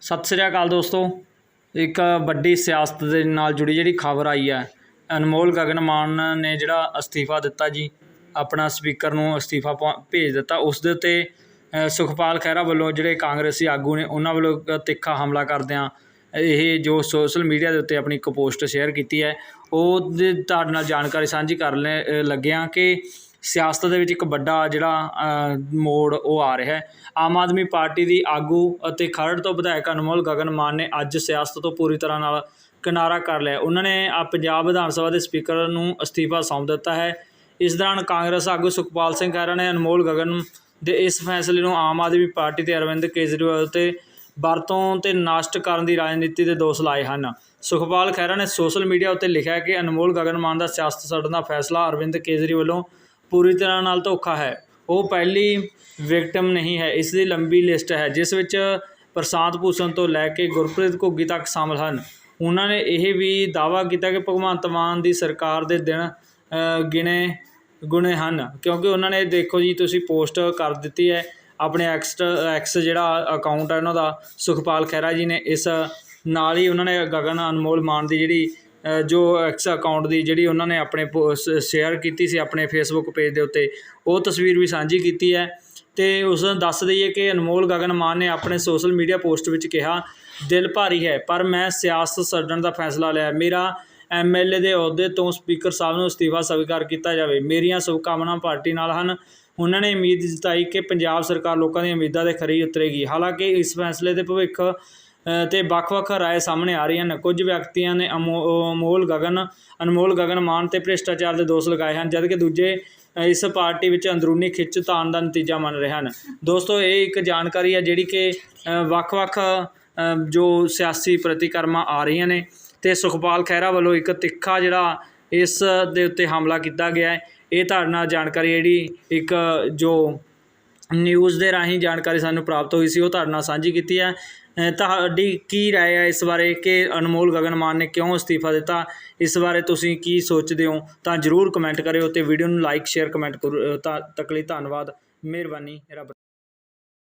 ਸਤਿ ਸ੍ਰੀ ਅਕਾਲ ਦੋਸਤੋ। ਇੱਕ ਵੱਡੀ ਸਿਆਸਤ ਦੇ ਨਾਲ ਜੁੜੀ ਜਿਹੜੀ ਖਬਰ ਆਈ ਹੈ, ਅਨਮੋਲ ਗਗਨ ਮਾਨ ਨੇ ਜਿਹੜਾ ਅਸਤੀਫਾ ਦਿੱਤਾ ਜੀ, ਆਪਣਾ ਸਪੀਕਰ ਨੂੰ ਅਸਤੀਫਾ ਪਾ- ਭੇਜ ਦਿੱਤਾ। ਉਸ ਦੇ ਉੱਤੇ ਸੁਖਪਾਲ ਖਹਿਰਾ ਵੱਲੋਂ ਜਿਹੜੇ ਕਾਂਗਰਸੀ ਆਗੂ ਨੇ, ਉਹਨਾਂ ਵੱਲੋਂ ਤਿੱਖਾ ਹਮਲਾ ਕਰਦਿਆਂ ਇਹ ਜੋ ਸੋਸ਼ਲ ਮੀਡੀਆ ਦੇ ਉੱਤੇ ਆਪਣੀ ਇੱਕ ਪੋਸਟ ਸ਼ੇਅਰ ਕੀਤੀ ਹੈ ਉਹ ਤੁਹਾਡੇ ਨਾਲ ਜਾਣਕਾਰੀ ਸਾਂਝੀ ਕਰਨ ਲੈ- ਲੱਗਿਆ ਕਿ ਸਿਆਸਤ ਦੇ ਵਿੱਚ ਇੱਕ ਵੱਡਾ ਜਿਹੜਾ ਮੋੜ ਉਹ ਆ ਰਿਹਾ ਹੈ। ਆਮ ਆਦਮੀ ਪਾਰਟੀ ਦੀ ਆਗੂ ਅਤੇ ਖਰੜ ਤੋਂ ਵਿਧਾਇਕ ਅਨਮੋਲ ਗਗਨ ਮਾਨ ਨੇ ਅੱਜ ਸਿਆਸਤ ਤੋਂ ਪੂਰੀ ਤਰ੍ਹਾਂ ਨਾਲ ਕਿਨਾਰਾ ਕਰ ਲਿਆ ਉਹਨਾਂ ਨੇ ਆ ਪੰਜਾਬ ਵਿਧਾਨ ਸਭਾ ਦੇ ਸਪੀਕਰ ਨੂੰ ਅਸਤੀਫਾ ਸੌਂਪ ਦਿੱਤਾ ਹੈ। ਇਸ ਦੌਰਾਨ ਕਾਂਗਰਸ ਆਗੂ ਸੁਖਪਾਲ ਸਿੰਘ ਖਹਿਰਾ ਨੇ ਅਨਮੋਲ ਗਗਨ ਦੇ ਇਸ ਫੈਸਲੇ ਨੂੰ ਆਮ ਆਦਮੀ ਪਾਰਟੀ ਤੇ ਅਰਵਿੰਦ ਕੇਜਰੀਵਾਲ ਤੇ ਵਰਤੋਂ ਤੇ ਨਸ਼ਟ ਕਰਨ ਦੀ ਰਾਜਨੀਤੀ ਦੇ ਦੋਸ਼ ਲਾਏ ਹਨ। ਸੁਖਪਾਲ ਖਹਿਰਾ ਨੇ ਸੋਸ਼ਲ ਮੀਡੀਆ ਉੱਤੇ ਲਿਖਿਆ ਕਿ ਅਨਮੋਲ ਗਗਨ ਮਾਨ ਦਾ ਸਿਆਸਤ ਛੱਡਣ ਦਾ ਫੈਸਲਾ ਅਰਵਿੰਦ ਕੇਜਰੀਵਾਲ ਵੱਲੋਂ ਪੂਰੀ ਤਰ੍ਹਾਂ ਨਾਲ ਧੋਖਾ ਹੈ। ਉਹ ਪਹਿਲੀ ਵਿਕਟਮ ਨਹੀਂ ਹੈ, ਇਸ ਦੀ ਲੰਬੀ ਲਿਸਟ ਹੈ, ਜਿਸ ਵਿੱਚ ਪ੍ਰਸ਼ਾਂਤ ਭੂਸ਼ਣ ਤੋਂ ਲੈ ਕੇ ਗੁਰਪ੍ਰੀਤ ਘੁੱਗੀ ਤੱਕ ਸ਼ਾਮਲ ਹਨ। ਉਹਨਾਂ ਨੇ ਇਹ ਵੀ ਦਾਅਵਾ ਕੀਤਾ ਕਿ ਭਗਵੰਤ ਮਾਨ ਦੀ ਸਰਕਾਰ ਦੇ ਦਿਨ ਗਿਣੇ, ਗੁਣੇ ਹਨ, ਕਿਉਂਕਿ ਉਹਨਾਂ ਨੇ ਦੇਖੋ ਜੀ, ਤੁਸੀਂ ਪੋਸਟ ਕਰ ਦਿੱਤੀ ਹੈ, ਆਪਣੇ ਐਕਸ ਐਕਸ ਜਿਹੜਾ ਅਕਾਊਂਟ ਹੈ ਉਹਨਾਂ ਦਾ, ਸੁਖਪਾਲ ਖਹਿਰਾ ਜੀ ਨੇ, ਇਸ ਨਾਲ ਹੀ ਉਹਨਾਂ ਨੇ ਗਗਨ ਅਨਮੋਲ ਮਾਨ ਦੀ ਜਿਹੜੀ ਜੋ ਐਕਸ ਅਕਾਊਂਟ ਦੀ ਜਿਹੜੀ ਉਹਨਾਂ ਨੇ ਆਪਣੇ ਸ਼ੇਅਰ ਕੀਤੀ ਸੀ ਆਪਣੇ ਫੇਸਬੁੱਕ ਪੇਜ ਦੇ ਉੱਤੇ, ਉਹ ਤਸਵੀਰ ਵੀ ਸਾਂਝੀ ਕੀਤੀ ਹੈ ਤੇ ਉਸ ਨੂੰ ਦੱਸ ਦਈਏ ਕਿ ਅਨਮੋਲ ਗਗਨ ਮਾਨ ਨੇ ਆਪਣੇ ਸੋਸ਼ਲ ਮੀਡੀਆ ਪੋਸਟ ਵਿੱਚ ਕਿਹਾ, ਦਿਲ ਭਾਰੀ ਹੈ, ਪਰ ਮੈਂ ਸਿਆਸਤ ਛੱਡਣ ਦਾ ਫੈਸਲਾ ਲਿਆ। ਮੇਰਾ ਐਮਐਲਏ ਦੇ ਅਹੁਦੇ ਤੋਂ ਸਪੀਕਰ ਸਾਹਿਬ ਨੂੰ ਅਸਤੀਫਾ ਸਵੀਕਾਰ ਕੀਤਾ ਜਾਵੇ। ਮੇਰੀਆਂ ਸ਼ੁਭਕਾਮਨਾਵਾਂ ਪਾਰਟੀ ਨਾਲ ਹਨ। ਉਹਨਾਂ ਨੇ ਉਮੀਦ ਜਤਾਈ ਕਿ ਪੰਜਾਬ ਸਰਕਾਰ ਲੋਕਾਂ ਦੀਆਂ ਉਮੀਦਾਂ ਦੇ ਖਰੀ ਉਤਰੇਗੀ। ਹਾਲਾਂਕਿ ਇਸ ਫੈਸਲੇ ਦੇ ਭਵਿੱਖ ਤੇ ਵੱਖ-ਵੱਖ ਰਾਏ ਸਾਹਮਣੇ ਆ ਰਹੀਆਂ ਹਨ ਕੁਝ ਵਿਅਕਤੀਆਂ ਨੇ ਅਮੋ- ਅਮੋਲ ਗਗਨ, ਅਨਮੋਲ ਗਗਨ ਮਾਨ ਤੇ ਭ੍ਰਿਸ਼ਟਾਚਾਰ ਦੇ ਦੋਸ਼ ਲਗਾਏ ਹਨ, ਜਦਕਿ ਦੂਜੇ ਇਸ ਪਾਰਟੀ ਵਿੱਚ ਅੰਦਰੂਨੀ ਖਿੱਚਤਾਣ ਦਾ ਨਤੀਜਾ ਮੰਨ ਰਹੇ ਹਨ। ਦੋਸਤੋ, ਇਹ ਇੱਕ ਜਾਣਕਾਰੀ ਹੈ ਜਿਹੜੀ ਕਿ ਵੱਖ-ਵੱਖ ਜੋ ਸਿਆਸੀ ਪ੍ਰਤੀਕਰਮਾਂ ਆ ਰਹੀਆਂ ਨੇ ਤੇ ਸੁਖਪਾਲ ਖਹਿਰਾ ਵੱਲੋਂ ਇੱਕ ਤਿੱਖਾ ਜਿਹੜਾ ਇਸ ਦੇ ਉੱਤੇ ਹਮਲਾ ਕੀਤਾ ਗਿਆ ਹੈ। ਇਹ ਤੁਹਾਡੇ ਨਾਲ ਜਾਣਕਾਰੀ ਜਿਹੜੀ ਇੱਕ ਜੋ ਨਿਊਜ਼ ਦੇ ਰਾਹੀਂ ਜਾਣਕਾਰੀ ਸਾਨੂੰ ਪ੍ਰਾਪਤ ਹੋਈ ਸੀ, ਉਹ ਤੁਹਾਡੇ ਨਾਲ ਸਾਂਝੀ ਕੀਤੀ ਹੈ। ਤੁਹਾਡੀ ਕੀ ਰਾਏ ਹੈ ਇਸ ਬਾਰੇ ਕਿ ਅਨਮੋਲ ਗਗਨ ਮਾਨ ਨੇ ਕਿਉਂ ਅਸਤੀਫਾ ਦਿੱਤਾ? ਇਸ ਬਾਰੇ ਤੁਸੀਂ ਕੀ ਸੋਚਦੇ ਹੋ? ਤਾਂ ਜਰੂਰ ਕਮੈਂਟ ਕਰਿਓ ਤੇ ਵੀਡੀਓ ਨੂੰ ਲਾਈਕ ਸ਼ੇਅਰ ਕਮੈਂਟ ਕਰੋ ਤਾਂ ਤੱਕ ਲਈ ਧੰਨਵਾਦ। ਮਿਹਰਬਾਨੀ, ਰੱਬ